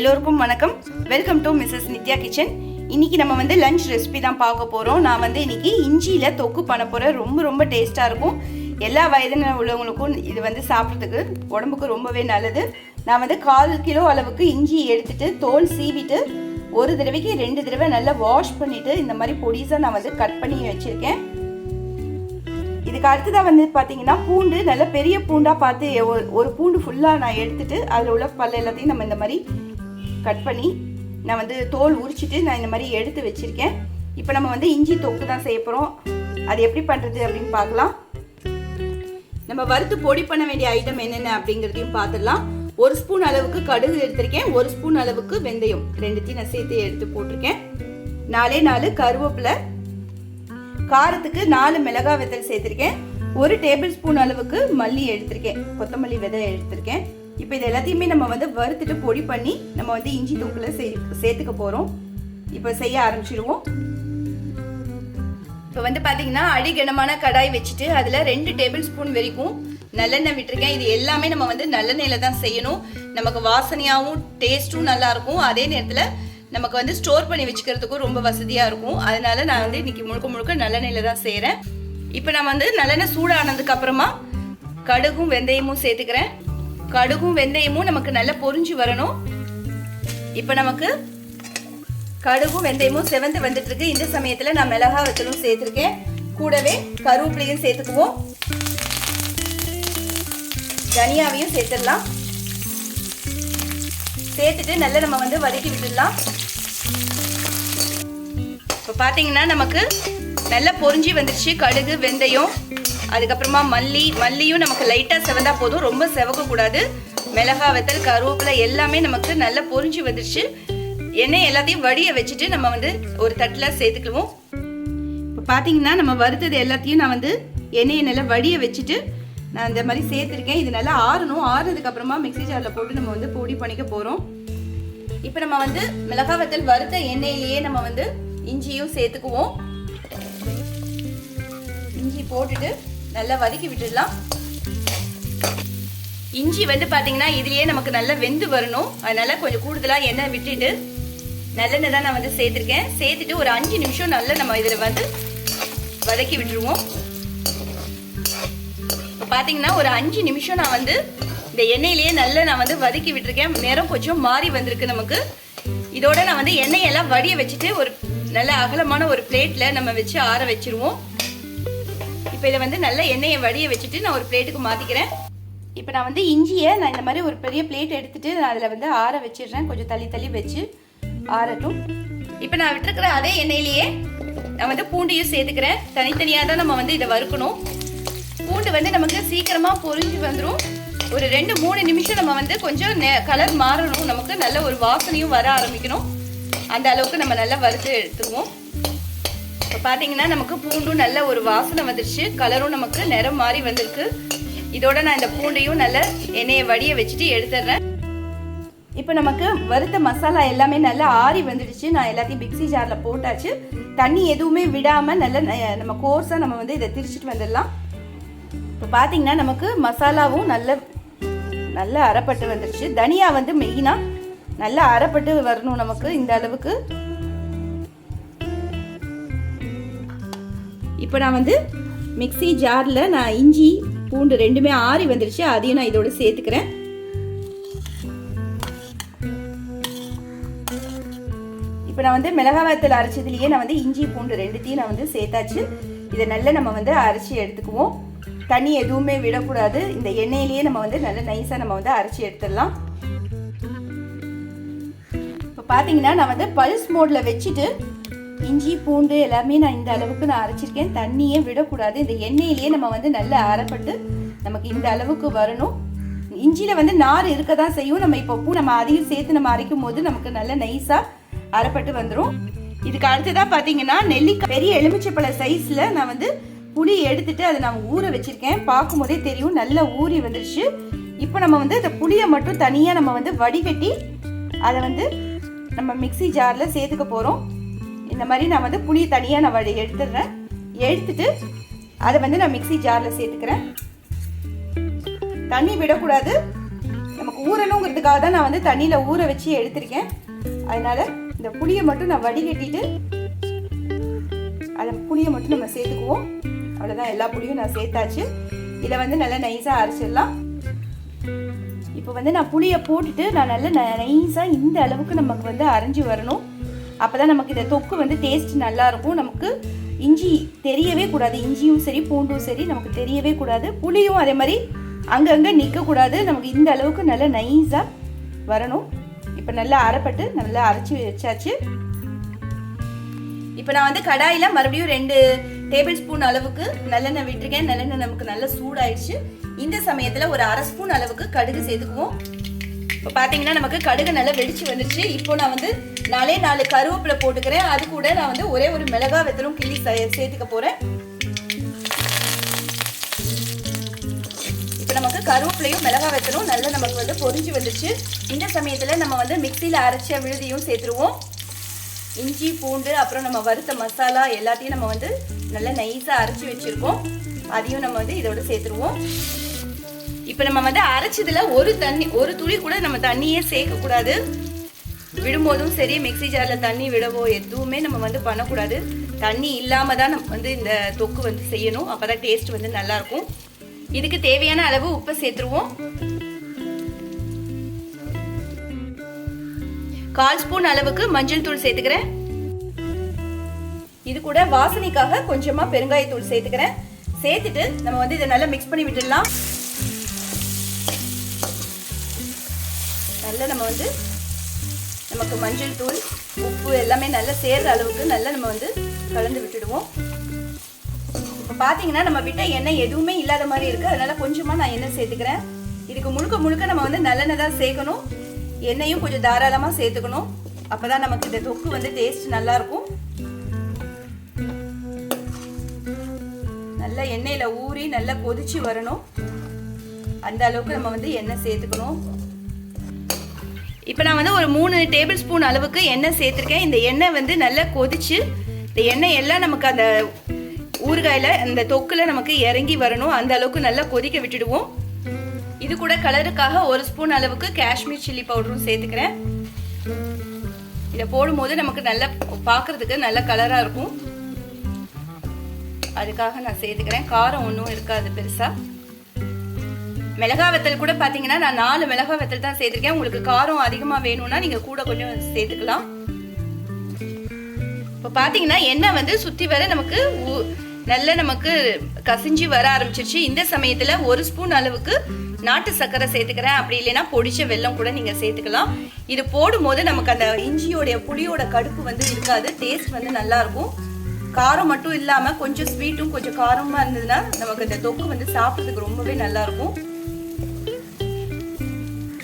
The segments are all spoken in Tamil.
எல்லோருக்கும் வணக்கம். Welcome to Mrs Nithya kitchen இன்னைக்கு நம்ம வந்து லஞ்ச் ரெசிபி தான் பார்க்க போகிறோம் நான் வந்து இன்னைக்கு இஞ்சியில் தொக்கு பண்ண போகிறேன் ரொம்ப ரொம்ப டேஸ்ட்டாக இருக்கும். எல்லா வயதின உள்ளவங்களுக்கும் இது வந்து சாப்பிட்றதுக்கு உடம்புக்கு ரொம்பவே நல்லது. நான் வந்து கால் கிலோ அளவுக்கு இஞ்சி எடுத்துட்டு தோல் சீவிட்டு ஒரு தடவைக்கு ரெண்டு தடவை நல்லா வாஷ் பண்ணிட்டு இந்த மாதிரி பொடிஸாக நான் வந்து கட் பண்ணி வச்சுருக்கேன். இதுக்கு அடுத்ததாக வந்து பார்த்தீங்கன்னா பூண்டு நல்ல பெரிய பூண்டாக பார்த்து ஒரு ஒரு பூண்டு ஃபுல்லாக நான் எடுத்துட்டு அதில் உள்ள பல்ல எல்லாத்தையும் நம்ம இந்த மாதிரி கட் பண்ணி நான் வந்து தோல் உரிச்சிட்டு நான் இந்த மாதிரி எடுத்து வச்சுருக்கேன். இப்போ நம்ம வந்து இஞ்சி தொக்கு தான் செய்ய போகிறோம் அது எப்படி பண்ணுறது அப்படின்னு பார்க்கலாம். நம்ம வறுத்து பொடி பண்ண வேண்டிய ஐட்டம் என்னென்ன அப்படிங்கிறதையும் பார்த்துடலாம். ஒரு ஸ்பூன் அளவுக்கு கடுகு எடுத்திருக்கேன். ஒரு ஸ்பூன் அளவுக்கு வெந்தயம். ரெண்டுத்தையும் நான் சேர்த்து எடுத்து போட்டிருக்கேன். நாலே நாலு கருவேப்பிலை. காரத்துக்கு நாலு மிளகாய் விதல் சேர்த்துருக்கேன். ஒரு டேபிள் ஸ்பூன் அளவுக்கு மல்லி எடுத்திருக்கேன். கொத்தமல்லி விதை எடுத்திருக்கேன். இப்போ இது எல்லாத்தையுமே நம்ம வந்து வறுத்துட்டு பொடி பண்ணி நம்ம வந்து இஞ்சி தூக்கில் சே சேர்த்துக்க போகிறோம் இப்போ செய்ய ஆரம்பிச்சிடுவோம் இப்போ வந்து பார்த்தீங்கன்னா அடிகனமான கடாய் வச்சுட்டு அதில் ரெண்டு டேபிள் ஸ்பூன் வரைக்கும் நல்லெண்ணெய் விட்டுருக்கேன். இது எல்லாமே நம்ம வந்து நல்லெண்ணெயில தான் செய்யணும். நமக்கு வாசனையாகவும் டேஸ்ட்டும் நல்லாயிருக்கும் அதே நேரத்தில் நமக்கு வந்து ஸ்டோர் பண்ணி வச்சுக்கிறதுக்கும் ரொம்ப வசதியாக இருக்கும். அதனால நான் வந்து இன்னைக்கு முழுக்க முழுக்க நல்லெண்ணெயில தான் செய்கிறேன் இப்போ நான் வந்து நல்லெண்ணெய் சூடானதுக்கு அப்புறமா கடுகும் வெந்தயமும் சேர்த்துக்கிறேன். கடுகும் வெந்தயமும் நமக்கு நல்லா பொரிஞ்சு வரணும். இப்போ நமக்கு கடுகும் வெந்தயமும் செவந்து வந்துட்டு இருக்கு இந்த சமயத்தில் நான் மிளகா வத்தலும் சேர்த்துருக்கேன். கூடவே கருவேப்பிலையும் சேர்த்துக்குவோம். தனியாவையும் சேர்த்துடலாம். சேர்த்துட்டு நல்லா நம்ம வந்து வதக்கி விட்டுடலாம். இப்போ பார்த்தீங்கன்னா நமக்கு நல்லா பொறிஞ்சி வந்துருச்சு. கடுகு வெந்தயம். அதுக்கப்புறமா மல்லி மல்லியும் நமக்கு லைட்டாக செவந்தா போதும். ரொம்ப செவக்கக்கூடாது. மிளகா வெத்தல் கருவேப்பிலை எல்லாமே நமக்கு நல்லா பொரிஞ்சு வந்துருச்சு. எண்ணெய் எல்லாத்தையும் வடிய வச்சுட்டு நம்ம வந்து ஒரு தட்டில் சேர்த்துக்குவோம் இப்போ பார்த்தீங்கன்னா நம்ம வறுத்தது எல்லாத்தையும் நான் வந்து எண்ணெயை நல்லா வடிய வச்சுட்டு நான் இந்த மாதிரி சேர்த்துருக்கேன். இது நல்லா ஆறணும். ஆறுனதுக்கு அப்புறமா மிக்ஸி ஜாரில் போட்டு நம்ம வந்து பொடி பண்ணிக்க போகிறோம் இப்போ நம்ம வந்து மிளகா வத்தல் வறுத்த எண்ணெயிலேயே நம்ம வந்து இஞ்சியும் சேர்த்துக்குவோம். இஞ்சி போட்டுட்டு நல்லா வதக்கி விட்டுடலாம். இஞ்சி வந்து பார்த்தீங்கன்னா இதுலயே நமக்கு நல்லா வெந்து வரணும். அதனால கொஞ்சம் கூடுதலாக எண்ணெய் விட்டுட்டு நல்லெண்ணெய் தான் நான் வந்து சேர்த்துருக்கேன். சேர்த்துட்டு ஒரு அஞ்சு நிமிஷம் நல்லா நம்ம இதில் வந்து வதக்கி விட்டுருவோம். இப்போ பார்த்தீங்கன்னா ஒரு அஞ்சு நிமிஷம் நான் வந்து இந்த எண்ணெயிலேயே நல்லா நான் வந்து வதக்கி விட்டுருக்கேன். நேரம் கொஞ்சம் மாறி வந்திருக்கு நமக்கு. இதோட நான் வந்து எண்ணெயெல்லாம் வடிய வச்சுட்டு ஒரு நல்ல அகலமான ஒரு பிளேட்டில் நம்ம வச்சு ஆற வச்சிருவோம். இப்போ இதை வந்து நல்ல எண்ணெயை வடிய வச்சுட்டு நான் ஒரு பிளேட்டுக்கு மாற்றிக்கிறேன் இப்போ நான் வந்து இஞ்சியை நான் இந்த மாதிரி ஒரு பெரிய பிளேட் எடுத்துட்டு நான் அதில் வந்து ஆற வச்சிடுறேன். கொஞ்சம் தள்ளி தள்ளி வச்சு ஆறட்டும். இப்போ நான் விட்டுருக்கிற அதே எண்ணெயிலேயே நான் வந்து பூண்டையும் சேர்த்துக்கிறேன். தனித்தனியாக தான் நம்ம வந்து இதை வறுக்கணும். பூண்டு வந்து நமக்கு சீக்கிரமாக பொரிஞ்சு வந்துடும் ஒரு ரெண்டு மூணு நிமிஷம் நம்ம வந்து கொஞ்சம் கலர் மாறணும். நமக்கு நல்ல ஒரு வாசனையும் வர ஆரம்பிக்கணும். அந்த அளவுக்கு நம்ம நல்லா வறுத்து எடுத்துக்குவோம். இப்போ பார்த்தீங்கன்னா நமக்கு பூண்டும் நல்ல ஒரு வாசனை வந்துருச்சு. கலரும் நமக்கு நிறம் மாறி வந்திருக்கு. இதோட நான் இந்த பூண்டையும் நல்ல எண்ணெயை வடிய வச்சுட்டு எடுத்துடுறேன். இப்போ நமக்கு வறுத்த மசாலா எல்லாமே நல்லா ஆறி வந்துடுச்சு. நான் எல்லாத்தையும் மிக்சி ஜாரில் போட்டாச்சு. தண்ணி எதுவுமே விடாமல் நல்ல நம்ம கோர்ஸாக நம்ம வந்து இதை திரிச்சிட்டு வந்துடலாம். இப்போ பார்த்தீங்கன்னா நமக்கு மசாலாவும் நல்ல நல்ல அறப்பட்டு வந்துருச்சு. தனியா வந்து மெயினாக நல்லா அறப்பட்டு வரணும் நமக்கு இந்த அளவுக்கு. இப்போ நான் வந்து மிக்ஸி ஜாரில் நான் இஞ்சி பூண்டு ரெண்டுமே ஆறி வந்துருச்சு. அதையும் நான் இதோட சேர்த்துக்கிறேன். இப்போ நான் வந்து மிளகா வத்தல் அரைச்சதுலேயே நான் வந்து இஞ்சி பூண்டு ரெண்டுத்தையும் நான் வந்து சேர்த்தாச்சு. இதை நல்லா நம்ம வந்து அரைச்சி எடுத்துக்குவோம். தண்ணி எதுவுமே விடக்கூடாது. இந்த எண்ணெயிலேயே நம்ம வந்து நல்லா நைஸாக நம்ம வந்து அரைச்சி எடுத்துடலாம். இப்போ பார்த்தீங்கன்னா நான் வந்து பல்ஸ் மோடில் வச்சுட்டு இஞ்சி பூண்டு எல்லாமே நான் இந்த அளவுக்கு நான் அரைச்சிருக்கேன். தண்ணியே விடக்கூடாது. இந்த எண்ணெயிலேயே நம்ம வந்து நல்லா அரைப்பட்டு நமக்கு இந்த அளவுக்கு வரணும். இஞ்சியில் வந்து நார் இருக்க தான் செய்யும். நம்ம இப்போ பூ நம்ம அதையும் சேர்த்து நம்ம அரைக்கும் போது நமக்கு நல்ல நைஸாக அரைப்பட்டு வந்துடும் இதுக்கு அடுத்ததாக பார்த்தீங்கன்னா நெல்லிக்காய் பெரிய எலுமிச்சைப்பழ சைஸில் நான் வந்து புளி எடுத்துட்டு அதை நான் ஊற வச்சுருக்கேன். பார்க்கும்போதே தெரியும் நல்லா ஊறி வந்துருச்சு. இப்போ நம்ம வந்து அந்த புளியை மட்டும் தனியாக நம்ம வந்து வடிகட்டி அதை வந்து நம்ம மிக்ஸி ஜாரில் சேர்த்துக்க போகிறோம் இந்த மாதிரி நான் வந்து புளி தனியாக நான் வடி எடுத்துடுறேன். எடுத்துட்டு அதை வந்து நான் மிக்ஸி ஜாரில் சேர்த்துக்கிறேன். தண்ணி விடக்கூடாது. நமக்கு ஊறணுங்கிறதுக்காக தான் நான் வந்து தண்ணியில் ஊற வச்சு எடுத்திருக்கேன். அதனால இந்த புளியை மட்டும் நான் வடிகட்டிட்டு அதை புளியை மட்டும் நம்ம சேர்த்துக்குவோம். அவ்வளோதான் எல்லா புளியும் நான் சேர்த்தாச்சு. இதை வந்து நல்லா நைஸாக அரைச்சிடலாம். இப்போ வந்து நான் புளியை போட்டுட்டு நான் நல்லா நைஸாக இந்த அளவுக்கு நமக்கு வந்து அரைஞ்சி வரணும். அப்போ தான் நமக்கு இந்த தொக்கு வந்து டேஸ்ட் நல்லாயிருக்கும். நமக்கு இஞ்சி தெரியவே கூடாது. இஞ்சியும் சரி பூண்டும் சரி நமக்கு தெரியவே கூடாது. புளியும் அதே மாதிரி அங்கங்கே நிற்கக்கூடாது நமக்கு இந்த அளவுக்கு நல்லா நைஸாக வரணும். இப்போ நல்லா அரைப்பட்டு நல்லா அரைச்சி வச்சாச்சு. இப்போ நான் வந்து கடாயில் மறுபடியும் ரெண்டு டேபிள் ஸ்பூன் அளவுக்கு நல்லெண்ணெய் விட்டுருக்கேன். நல்லெண்ணெய் நமக்கு நல்லா சூடாயிடுச்சு. இந்த சமயத்தில் ஒரு அரை ஸ்பூன் அளவுக்கு கடுகு சேர்த்துக்குவோம். இப்போ பார்த்தீங்கன்னா நமக்கு கடுகு நல்லா வெடிச்சு வந்துருச்சு. இப்போ நான் வந்து நாலே நாலு கருவேப்பிலை போட்டுக்கிறேன். அது கூட நான் வந்து ஒரே ஒரு மிளகா வெத்தலும் கிள்ளி சேர்த்துக்க போகிறேன் இப்போ நமக்கு கருவேப்பிலையும் மிளகா வெத்தலும் நல்லா நமக்கு வந்து பொரிஞ்சு வந்துருச்சு. இந்த சமயத்தில் நம்ம வந்து மிக்சியில் அரைச்ச விழுதியும் சேர்த்துருவோம். இஞ்சி பூண்டு அப்புறம் நம்ம வறுத்த மசாலா எல்லாத்தையும் நம்ம வந்து நல்லா நைஸாக அரைச்சி வச்சுருக்கோம். அதையும் நம்ம வந்து இதோட சேர்த்துருவோம். இப்போ நம்ம வந்து அரைச்சதுல ஒரு தண்ணி ஒரு துளி கூட நம்ம தண்ணியே சேர்க்கக்கூடாது. விடும்போதும் சரி மிக்சி ஜாரில் தண்ணி விடவோ எதுவுமே நம்ம வந்து பண்ணக்கூடாது. தண்ணி இல்லாமல் தான் நம்ம வந்து இந்த தொக்கு வந்து செய்யணும். அப்போ தான் டேஸ்ட் வந்து நல்லாயிருக்கும். இதுக்கு தேவையான அளவு உப்பை சேர்த்துருவோம். கால் ஸ்பூன் அளவுக்கு மஞ்சள் தூள் சேர்த்துக்கிறேன். இது கூட வாசனைக்காக கொஞ்சமாக பெருங்காயத்தூள் சேர்த்துக்கிறேன். சேர்த்துட்டு நம்ம வந்து இதை நல்லா மிக்ஸ் பண்ணி விட்டுடலாம். நல்லா நம்ம வந்து நமக்கு மஞ்சள் தூள் உப்பு எல்லாமே நல்லா சேர்ற அளவுக்கு நல்லா நம்ம வந்து கலந்து விட்டுடுவோம். இப்போ பார்த்தீங்கன்னா நம்ம விட்ட எண்ணெய் எதுவுமே இல்லாத மாதிரி இருக்குது அதனால கொஞ்சமாக நான் எண்ணெய் சேர்த்துக்கிறேன். இதுக்கு முழுக்க முழுக்க நம்ம வந்து நல்லெண்ணெய் தான் சேர்க்கணும். எண்ணெயும் கொஞ்சம் தாராளமாக சேர்த்துக்கணும். அப்போ தான் நமக்கு இந்த தொக்கு வந்து டேஸ்ட் நல்லாயிருக்கும் நல்லா எண்ணெயில் ஊறி நல்லா கொதிச்சு வரணும். அந்த அளவுக்கு நம்ம வந்து எண்ணெய் சேர்த்துக்கணும். இப்போ நான் வந்து ஒரு மூணு டேபிள் ஸ்பூன் அளவுக்கு எண்ணெய் சேர்த்துருக்கேன். இந்த எண்ணெய் வந்து நல்லா கொதிச்சு இந்த எண்ணெய் எல்லாம் நமக்கு அந்த ஊறுகாயில் அந்த தொக்கில் நமக்கு இறங்கி வரணும். அந்த அளவுக்கு நல்லா கொதிக்க விட்டுடுவோம். இது கூட கலருக்காக ஒரு ஸ்பூன் அளவுக்கு காஷ்மீர் சில்லி பவுடரும் சேர்த்துக்கிறேன். இதை போடும்போது நமக்கு நல்லா பார்க்கறதுக்கு நல்ல கலராக இருக்கும். அதுக்காக நான் சேர்த்துக்கிறேன். காரம் ஒன்றும் இருக்காது பெருசாக மிளகா வத்தல் கூட பார்த்தீங்கன்னா நான் நாலு மிளகா வத்தல் தான் சேர்த்துருக்கேன். உங்களுக்கு காரம் அதிகமாக வேணும்னா நீங்கள் கூட கொஞ்சம் சேர்த்துக்கலாம். இப்போ பார்த்தீங்கன்னா எண்ணெய் வந்து சுற்றி வர நமக்கு நல்ல நமக்கு கசிஞ்சு வர ஆரம்பிச்சிருச்சு. இந்த சமயத்தில் ஒரு ஸ்பூன் அளவுக்கு நாட்டு சர்க்கரை சேர்த்துக்கிறேன். அப்படி இல்லைன்னா பொடிச்ச வெல்லம் கூட நீங்கள் சேர்த்துக்கலாம். இது போடும்போது நமக்கு அந்த இஞ்சியோடைய புளியோட கடுப்பு வந்து இருக்காது. டேஸ்ட் வந்து நல்லா இருக்கும். காரம் மட்டும் இல்லாமல் கொஞ்சம் ஸ்வீட்டும் கொஞ்சம் காரமாக இருந்ததுன்னா நமக்கு இந்த தொக்கு வந்து சாப்பிட்றதுக்கு ரொம்பவே நல்லா இருக்கும்.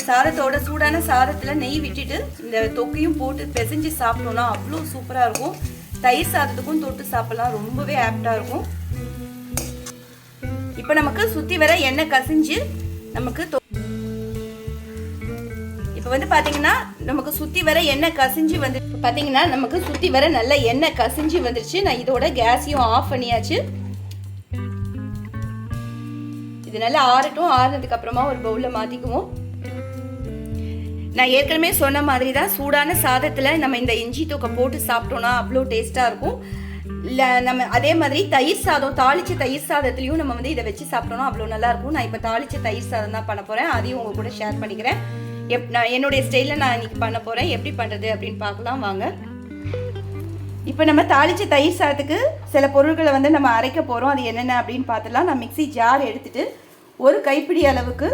சாதத்தோட சூடான சாதத்தில் நெய் விட்டுட்டு இந்த தொக்கையும் போட்டு பிசைஞ்சு சாப்பிட்டோம்னா அவ்வளோ சூப்பராக இருக்கும். தயிர் சாதத்துக்கும் தொட்டு சாப்பிடலாம். ரொம்பவே ஆப்டாக இருக்கும். இப்போ நமக்கு சுற்றி வர எண்ணெய் கசிஞ்சு நமக்கு இப்போ வந்து பார்த்தீங்கன்னா நமக்கு சுற்றி வர எண்ணெய் கசிஞ்சு வந்து பார்த்தீங்கன்னா நமக்கு சுற்றி வர நல்ல எண்ணெய் கசிஞ்சு வந்துருச்சு. நான் இதோட கேஸையும் ஆஃப் பண்ணியாச்சு. இது நல்லா ஆறட்டும். ஆறுனதுக்கு அப்புறமா ஒரு பவுலில் மாற்றிக்குவோம் நான் ஏற்கனவே சொன்ன மாதிரி தான் சூடான சாதத்தில் நம்ம இந்த இஞ்சி தூக்கை போட்டு சாப்பிட்டோன்னா அவ்வளோ டேஸ்ட்டாக இருக்கும். இல்லை நம்ம அதே மாதிரி தயிர் சாதம் தாளிச்ச தயிர் சாதத்துலேயும் நம்ம வந்து இதை வச்சு சாப்பிட்டோம்னா அவ்வளோ நல்லாயிருக்கும் நான் இப்போ தாளிச்ச தயிர் சாதம் தான் பண்ண போகிறேன் அதையும் உங்கள் கூட ஷேர் பண்ணிக்கிறேன். எப் நான் என்னுடைய ஸ்டைலில் நான் இன்றைக்கி பண்ண போகிறேன் எப்படி பண்ணுறது அப்படின்னு பார்க்கலாம் வாங்க. இப்போ நம்ம தாளிச்ச தயிர் சாதத்துக்கு சில பொருட்களை வந்து நம்ம அரைக்க போகிறோம் அது என்னென்ன அப்படின்னு பார்த்துலாம் நான் மிக்சி ஜார் எடுத்துகிட்டு ஒரு கைப்பிடி அளவுக்கு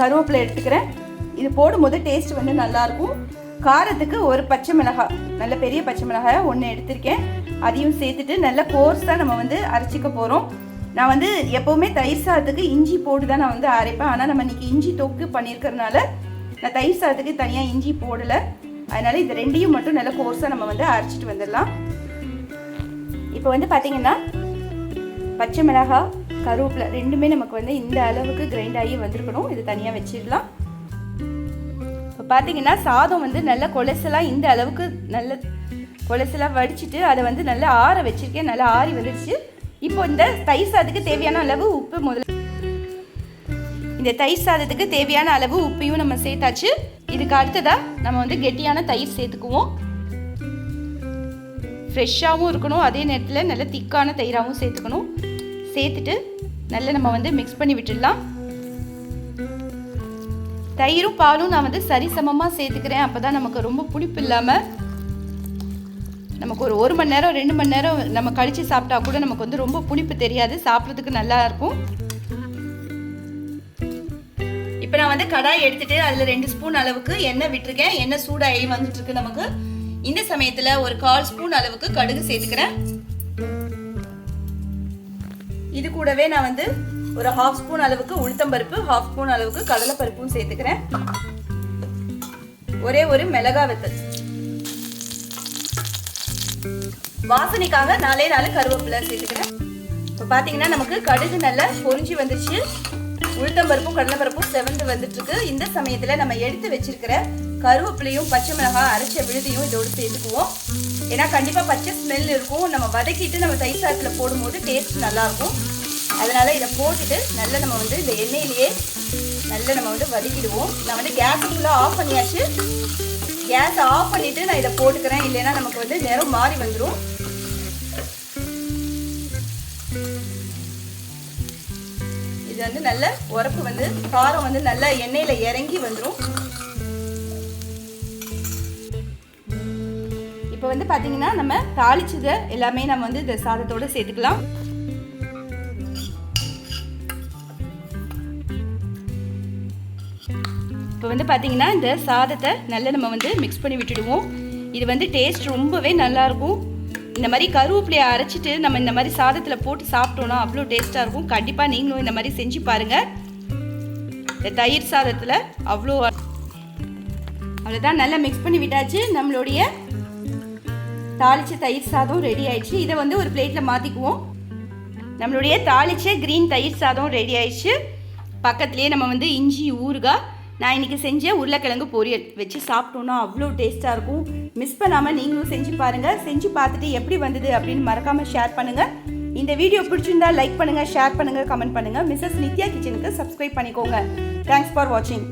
கருவேப்பிலை எடுத்துக்கிறேன். இது போடும்போது டேஸ்ட் வந்து நல்லாயிருக்கும். காரத்துக்கு ஒரு பச்சை மிளகாய் நல்ல பெரிய பச்சை மிளகாய் ஒன்று எடுத்திருக்கேன். அதையும் சேர்த்துட்டு நல்ல கோர்ஸாக நம்ம வந்து அரைச்சிக்க போகிறோம் நான் வந்து எப்போவுமே தயிர் சாதத்துக்கு இஞ்சி போட்டு தான் நான் வந்து அரைப்பேன். ஆனால் நம்ம இன்றைக்கி இஞ்சி தொக்கு பண்ணியிருக்கிறதுனால நான் தயிர் சாதத்துக்கு தனியாக இஞ்சி போடலை. அதனால் இது ரெண்டையும் மட்டும் நல்ல கோர்ஸாக நம்ம வந்து அரைச்சிட்டு வந்துடலாம். இப்போ வந்து பார்த்திங்கன்னா பச்சை மிளகாய் கருவேப்பிலை ரெண்டுமே நமக்கு வந்து இந்த அளவுக்கு கிரைண்ட் ஆகி வந்திருக்கணும். இது தனியாக வச்சிடலாம். பார்த்தீங்கன்னா சாதம் வந்து நல்ல கொலசலாக இந்த அளவுக்கு நல்ல கொலசலாக வடிச்சிட்டு அதை வந்து நல்லா ஆற வச்சுருக்கேன். நல்லா ஆறி வந்துடுச்சு இப்போ இந்த தயிர் சாதத்துக்கு தேவையான அளவு உப்பு முதல்ல இந்த தயிர் சாதத்துக்கு தேவையான அளவு உப்பையும் நம்ம சேர்த்தாச்சு. இதுக்கு அடுத்ததாக நம்ம வந்து கெட்டியான தயிர் சேர்த்துக்குவோம். ஃப்ரெஷ்ஷாகவும் இருக்கணும். அதே நேரத்தில் நல்ல திக்கான தயிராகவும் சேர்த்துக்கணும். சேர்த்துட்டு நல்லா நம்ம வந்து மிக்ஸ் பண்ணி விட்டுடலாம். தயிரும் பாலும் நான் வந்து சரிசமமாக சேர்த்துக்கிறேன். அப்போ தான் நமக்கு ரொம்ப புளிப்பு இல்லாமல் நமக்கு ஒரு ஒரு மணி நேரம் ரெண்டு மணி நேரம் நம்ம கழித்து சாப்பிட்டா கூட நமக்கு வந்து ரொம்ப புளிப்பு தெரியாது. சாப்பிட்றதுக்கு நல்லா இருக்கும். இப்போ நான் வந்து கடாய் எடுத்துட்டு அதில் ரெண்டு ஸ்பூன் அளவுக்கு எண்ணெய் விட்டுருக்கேன். எண்ணெய் சூடாகி வந்துட்டுருக்கு நமக்கு. இந்த சமயத்தில் ஒரு கால் ஸ்பூன் அளவுக்கு கடுகு சேர்த்துக்கிறேன். இது கூடவே நான் வந்து ஒரு ஹாஃப் ஸ்பூன் அளவுக்கு உளுத்தம்பருப்பு ஹாஃப் ஸ்பூன் அளவுக்கு கடலைப்பருப்பும் சேர்த்துக்கிறேன். ஒரே ஒரு மிளகா வெத்தல். வாசனைக்காக நாலே நாலு கருவேப்பிலை சேர்த்துக்கிறேன். இப்போ பார்த்தீங்கன்னா நமக்கு கடுகு நல்லா பொரிஞ்சு வந்துருச்சு. உளுத்தம்பருப்பும் கடலைப்பருப்பும் செவந்து வந்துட்டு இருக்கு இந்த சமயத்தில் நம்ம எடுத்து வச்சிருக்கிற கருவேப்பிலையும் பச்சை மிளகாய் அரைச்ச விழுதியும் இதோடு சேர்த்துக்குவோம். ஏன்னா கண்டிப்பாக பச்சை ஸ்மெல் இருக்கும். நம்ம வதக்கிட்டு நம்ம தயிர் சாதத்தில் போடும்போது டேஸ்ட் நல்லாயிருக்கும் அதனால் இதை போட்டுட்டு நல்லா நம்ம வந்து இந்த எண்ணெயிலேயே நல்லா நம்ம வந்து வதக்கிடுவோம். நான் வந்து கேஸ் ஃபுல்லாக ஆஃப் பண்ணியாச்சு. கேஸை ஆஃப் பண்ணிவிட்டு நான் இதை போட்டுக்கிறேன். இல்லைன்னா நமக்கு வந்து நேரம் மாறி வந்துடும் இது வந்து நல்ல உரப்பு வந்து காரம் வந்து நல்லா எண்ணெயில் இறங்கி வந்துடும் இப்போ வந்து பார்த்தீங்கன்னா நம்ம தாளிச்சதை எல்லாமே நம்ம வந்து இந்த சாதத்தோட சேர்த்துக்கலாம். இப்போ வந்து பார்த்தீங்கன்னா இந்த சாதத்தை நல்லா நம்ம வந்து மிக்ஸ் பண்ணி விட்டுடுவோம். இது வந்து டேஸ்ட் ரொம்பவே நல்லாயிருக்கும் இந்த மாதிரி கருவேப்பிலையை அரைச்சிட்டு நம்ம இந்த மாதிரி சாதத்தில் போட்டு சாப்பிட்டோன்னா அவ்வளோ டேஸ்ட்டாக இருக்கும். கண்டிப்பாக நீங்களும் இந்த மாதிரி செஞ்சு பாருங்கள் இந்த தயிர் சாதத்தில் அவ்வளோ அவ்வளோதான் நல்லா மிக்ஸ் பண்ணி விட்டாச்சு. நம்மளுடைய தாளிச்ச தயிர் சாதம் ரெடி ஆயிடுச்சு. இதை வந்து ஒரு பிளேட்டில் மாற்றிக்குவோம் நம்மளுடைய தாளிச்ச க்ரீன் தயிர் சாதம் ரெடி ஆயிடுச்சு. பக்கத்துலேயே நம்ம வந்து இஞ்சி ஊறுகாய் நான் இன்றைக்கி செஞ்ச உருளைக்கிழங்கு பொரியல். வச்சு சாப்பிட்டோன்னா அவ்வளோ டேஸ்ட்டாக இருக்கும். மிஸ் பண்ணாமல் நீங்களும் செஞ்சு பாருங்கள் செஞ்சு பார்த்துட்டு எப்படி வந்தது அப்படின்னு மறக்காமல் ஷேர் பண்ணுங்கள் இந்த வீடியோ பிடிச்சிருந்தா லைக் பண்ணுங்கள் ஷேர் பண்ணுங்கள் கமெண்ட் பண்ணுங்கள் மிஸ்ஸஸ் நித்யா கிச்சனுக்கு சப்ஸ்கிரைப் பண்ணிக்கோங்க. தேங்க்ஸ் ஃபார் வாட்சிங்